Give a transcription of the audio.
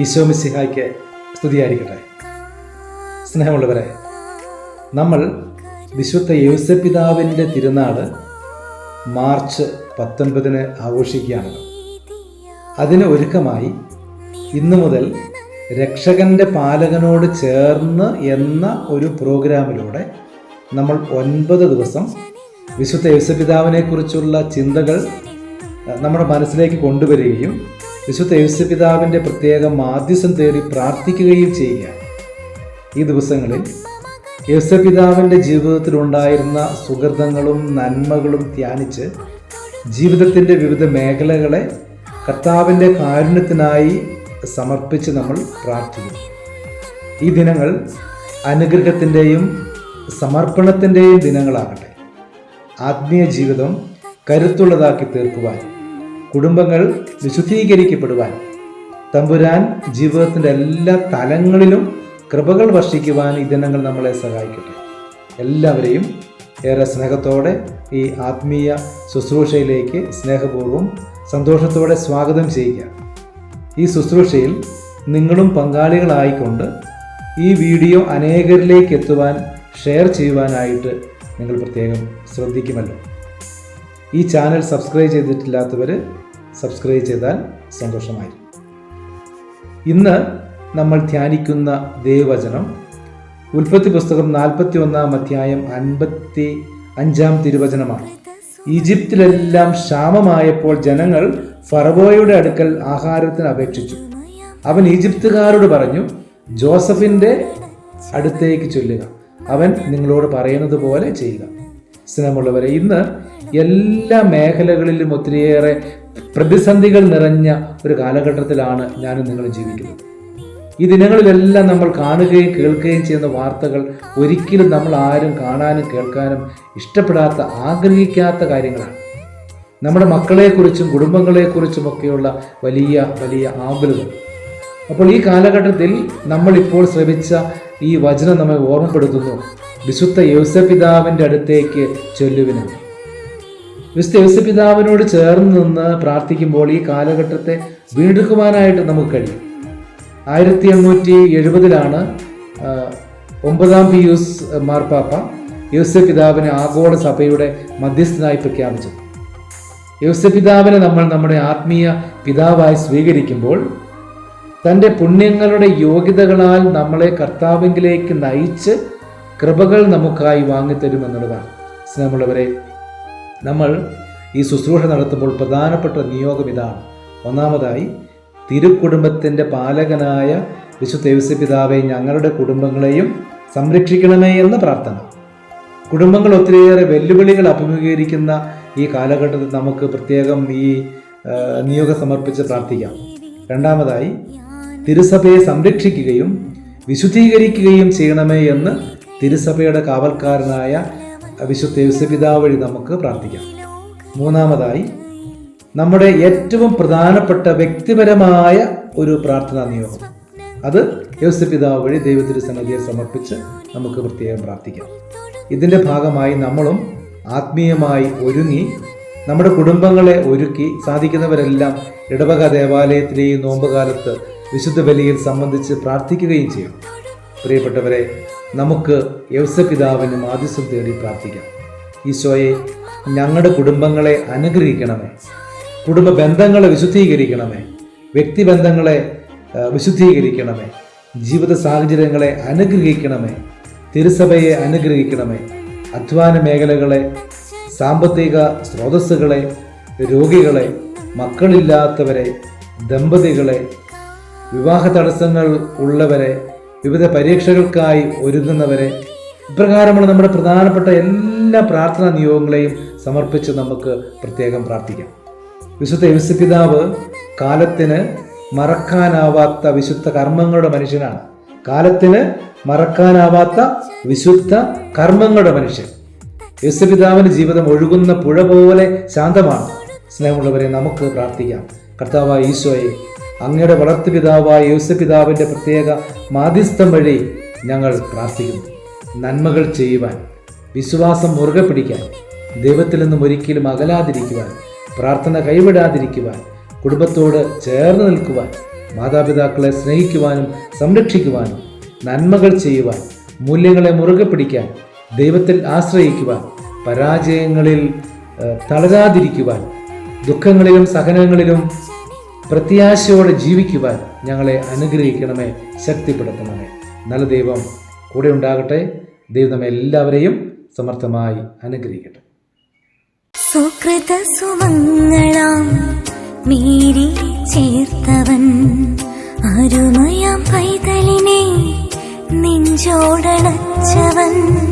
ഈശോ മിസ്സിഹായ്ക്ക് സ്തുതിയായിരിക്കട്ടെ. സ്നേഹമുള്ളവരെ നമ്മൾ വിശുദ്ധ യേസപിതാവിന്റെ തിരുനാൾ മാർച്ച് പത്തൊൻപതിന് ആഘോഷിക്കുകയാണല്ലോ. അതിന് ഒരുക്കമായി ഇന്നു മുതൽ രക്ഷകന്റെ പാലകനോട് ചേർന്ന് എന്ന ഒരു പ്രോഗ്രാമിലൂടെ നമ്മൾ ഒൻപത് ദിവസം വിശുദ്ധ യേശുപിതാവിനെ കുറിച്ചുള്ള ചിന്തകൾ നമ്മുടെ മനസ്സിലേക്ക് കൊണ്ടുവരികയും വിശുദ്ധ യേശുപിതാവിന്റെ പ്രത്യേക മാധ്യസം തേടി പ്രാർത്ഥിക്കുകയും ചെയ്യുക. ഈ ദിവസങ്ങളിൽ യേശുപിതാവിന്റെ ജീവിതത്തിലുണ്ടായിരുന്ന സുഹൃതങ്ങളും നന്മകളും ധ്യാനിച്ച് ജീവിതത്തിന്റെ വിവിധ മേഖലകളെ കർത്താവിന്റെ കാരുണ്യത്തിനായി സമർപ്പിച്ച് നമ്മൾ പ്രാർത്ഥിക്കും ഈ ദിനങ്ങൾ അനുഗ്രഹത്തിന്റെയും സമർപ്പണത്തിന്റെയും ദിനങ്ങളാകട്ടെ. ആത്മീയ ജീവിതം കരുത്തുള്ളതാക്കി തീർക്കുവാൻ കുടുംബങ്ങൾ വിശുദ്ധീകരിക്കപ്പെടുവാൻ തമ്പുരാൻ ജീവിതത്തിന്റെ എല്ലാ തലങ്ങളിലും കൃപകൾ വർഷിക്കുവാൻ ഈ ദിനങ്ങൾ നമ്മളെ സഹായിക്കട്ടെ. എല്ലാവരെയും ഏറെ സ്നേഹത്തോടെ ഈ ആത്മീയ ശുശ്രൂഷയിലേക്ക് സ്നേഹപൂർവം സന്തോഷത്തോടെ സ്വാഗതം ചെയ്യുക. ഈ ശുശ്രൂഷയിൽ നിങ്ങളും പങ്കാളികളായിക്കൊണ്ട് ഈ വീഡിയോ അനേകരിലേക്ക് എത്തുവാൻ ഷെയർ ചെയ്യുവാനായിട്ട് നിങ്ങൾ പ്രത്യേകം ശ്രദ്ധിക്കുമല്ലോ. ഈ ചാനൽ സബ്സ്ക്രൈബ് ചെയ്തിട്ടില്ലാത്തവർ സബ്സ്ക്രൈബ് ചെയ്താൽ സന്തോഷമായിരിക്കും. ഇന്ന് നമ്മൾ ധ്യാനിക്കുന്ന ദേവചനം ഉൽപ്പത്തി പുസ്തകം നാൽപ്പത്തി ഒന്നാം അധ്യായം അൻപത്തി അഞ്ചാം തിരുവചനമാണ്. ഈജിപ്തിലെല്ലാം ക്ഷാമമായപ്പോൾ ജനങ്ങൾ ഫറവോയുടെ അടുക്കൽ ആഹാരത്തിന് അപേക്ഷിച്ചു. അവൻ ഈജിപ്തുകാരോട് പറഞ്ഞു ജോസഫിന്റെ അടുത്തേക്ക് ചൊല്ലുക. അവൻ നിങ്ങളോട് പറയുന്നത് പോലെ ചെയ്യുക. സ്നേഹമുള്ളവരെ ഇന്ന് എല്ലാ മേഖലകളിലും ഒത്തിരിയേറെ പ്രതിസന്ധികൾ നിറഞ്ഞ ഒരു കാലഘട്ടത്തിലാണ് ഞാനും നിങ്ങളും ജീവിക്കുന്നത്. ഈ ദിനങ്ങളിലെല്ലാം നമ്മൾ കാണുകയും കേൾക്കുകയും ചെയ്യുന്ന വാർത്തകൾ ഒരിക്കലും നമ്മൾ ആരും കാണാനും കേൾക്കാനും ഇഷ്ടപ്പെടാത്ത ആഗ്രഹിക്കാത്ത കാര്യങ്ങളാണ്. നമ്മുടെ മക്കളെക്കുറിച്ചും കുടുംബങ്ങളെക്കുറിച്ചും ഒക്കെയുള്ള വലിയ വലിയ ആകുലതകൾ അപ്പോൾ ഈ കാലഘട്ടത്തിൽ നമ്മളിപ്പോൾ ശ്രമിച്ച ഈ വചനം നമ്മെ ഓർമ്മപ്പെടുത്തുന്നു. വിശുദ്ധ യൗസപിതാവിന്റെ അടുത്തേക്ക് ചൊല്ലുവിനാണ് വിശുദ്ധ യൗസപിതാവിനോട് ചേർന്ന് നിന്ന് പ്രാർത്ഥിക്കുമ്പോൾ ഈ കാലഘട്ടത്തെ വീണ്ടെടുക്കുവാനായിട്ട് നമുക്ക് കഴിയും. ആയിരത്തി എണ്ണൂറ്റി എഴുപതിലാണ് ഒമ്പതാം പിയൂസ് മാർപ്പാപ്പ യോസഫ് പിതാവിനെ ആഗോള സഭയുടെ മധ്യസ്ഥനായി പ്രഖ്യാപിച്ചത്. യോസഫ് പിതാവിനെ നമ്മൾ നമ്മുടെ ആത്മീയ പിതാവായി സ്വീകരിക്കുമ്പോൾ തന്റെ പുണ്യങ്ങളുടെ യോഗ്യതകളാൽ നമ്മളെ കർത്താവിങ്കിലേക്ക് നയിച്ച് കൃപകൾ നമുക്കായി വാങ്ങിത്തരുമെന്നുള്ളതാണ്. സ്നേഹമുള്ളവരെ നമ്മൾ ഈ ശുശ്രൂഷ നടത്തുമ്പോൾ പ്രധാനപ്പെട്ട നിയോഗം ഇതാണ്. ഒന്നാമതായി തിരുക്കുടുംബത്തിന്റെ പാലകനായ വിശുദ്ധ പിതാവെ ഞങ്ങളുടെ കുടുംബങ്ങളെയും സംരക്ഷിക്കണമേ എന്ന പ്രാർത്ഥന. കുടുംബങ്ങൾ ഒത്തിരിയേറെ വെല്ലുവിളികൾ അഭിമുഖീകരിക്കുന്ന ഈ കാലഘട്ടത്തിൽ നമുക്ക് പ്രത്യേകം ഈ നിയോഗം സമർപ്പിച്ച് പ്രാർത്ഥിക്കാം. രണ്ടാമതായി തിരുസഭയെ സംരക്ഷിക്കുകയും വിശുദ്ധീകരിക്കുകയും ചെയ്യണമേ എന്ന് തിരുസഭയുടെ കാവൽക്കാരനായ വിശുദ്ധ യുസപിതാവ് വഴി നമുക്ക് പ്രാർത്ഥിക്കാം. മൂന്നാമതായി നമ്മുടെ ഏറ്റവും പ്രധാനപ്പെട്ട വ്യക്തിപരമായ ഒരു പ്രാർത്ഥനാ നിയോഗം. അത് യേശുപിതാവ് വഴി ദൈവത്തിന്റെ സന്നിധിയെ സമർപ്പിച്ച് നമുക്ക് പ്രത്യേകം പ്രാർത്ഥിക്കാം. ഇതിന്റെ ഭാഗമായി നമ്മളും ആത്മീയമായി ഒരുങ്ങി നമ്മുടെ കുടുംബങ്ങളെ ഒരുക്കി സാധിക്കുന്നവരെല്ലാം ഇടവക ദേവാലയത്തിലെയും നോമ്പുകാലത്ത് വിശുദ്ധ ബലിയിൽ സംബന്ധിച്ച് പ്രാർത്ഥിക്കുകയും ചെയ്യും. പ്രിയപ്പെട്ടവരെ നമുക്ക് യൗസപിതാവിന് മാധ്യസ്ഥം തേടി പ്രാർത്ഥിക്കാം. ഈശോയെ ഞങ്ങളുടെ കുടുംബങ്ങളെ അനുഗ്രഹിക്കണമേ. കുടുംബ ബന്ധങ്ങളെ വിശുദ്ധീകരിക്കണമേ. വ്യക്തിബന്ധങ്ങളെ ബന്ധങ്ങളെ വിശുദ്ധീകരിക്കണമേ. ജീവിത സാഹചര്യങ്ങളെ അനുഗ്രഹിക്കണമേ. തിരുസഭയെ അനുഗ്രഹിക്കണമേ. അധ്വാന മേഖലകളെ സാമ്പത്തിക സ്രോതസ്സുകളെ രോഗികളെ മക്കളില്ലാത്തവരെ ദമ്പതികളെ വിവാഹ തടസ്സങ്ങൾ ഉള്ളവരെ വിവിധ പരീക്ഷകൾക്കായി ഒരുങ്ങുന്നവരെ ഇപ്രകാരമുള്ള നമ്മുടെ പ്രധാനപ്പെട്ട എല്ലാ പ്രാർത്ഥനാ നിയോഗങ്ങളെയും സമർപ്പിച്ച് നമുക്ക് പ്രത്യേകം പ്രാർത്ഥിക്കാം. വിശുദ്ധ യേശുപിതാവ് കാലത്തിന് മറക്കാനാവാത്ത വിശുദ്ധ കർമ്മങ്ങളുടെ മനുഷ്യനാണ്. കാലത്തിന് മറക്കാനാവാത്ത വിശുദ്ധ കർമ്മങ്ങളുടെ മനുഷ്യൻ. യേശുപിതാവിന്റെ ജീവിതം ഒഴുകുന്ന പുഴ പോലെ ശാന്തമാണ്. സ്നേഹമുള്ളവരെ നമുക്ക് പ്രാർത്ഥിക്കാം. കർത്താവ് ഈശോയെ അങ്ങയുടെ വളർത്തുപിതാവായ യേശുപിതാവിന്റെ പ്രത്യേക മാധ്യസ്ഥം വഴി ഞങ്ങൾ പ്രാർത്ഥിക്കുന്നു. നന്മകൾ ചെയ്യുവാൻ വിശ്വാസം മുറുകെ പിടിക്കാൻ ദൈവത്തിൽ നിന്നും ഒരിക്കലും അകലാതിരിക്കുവാൻ പ്രാർത്ഥന കൈവിടാതിരിക്കുവാൻ കുടുംബത്തോട് ചേർന്ന് നിൽക്കുവാൻ മാതാപിതാക്കളെ സ്നേഹിക്കുവാനും സംരക്ഷിക്കുവാനും നന്മകൾ ചെയ്യുവാൻ മൂല്യങ്ങളെ മുറുകെ പിടിക്കാൻ ദൈവത്തിൽ ആശ്രയിക്കുവാൻ പരാജയങ്ങളിൽ തളരാതിരിക്കുവാൻ ദുഃഖങ്ങളിലും സഹനങ്ങളിലും പ്രത്യാശയോടെ ജീവിക്കുവാൻ ഞങ്ങളെ അനുഗ്രഹിക്കണമേ ശക്തിപ്പെടുത്തണമേ. നല്ല ദൈവം കൂടെ ഉണ്ടാകട്ടെ. ദൈവം നമ്മെ എല്ലാവരെയും സമർത്ഥമായി അനുഗ്രഹിക്കട്ടെ. സുകൃത സുമങ്ങളാം ചേർത്തവൻ. അരുമയാം നെഞ്ചോടണച്ചവൻ.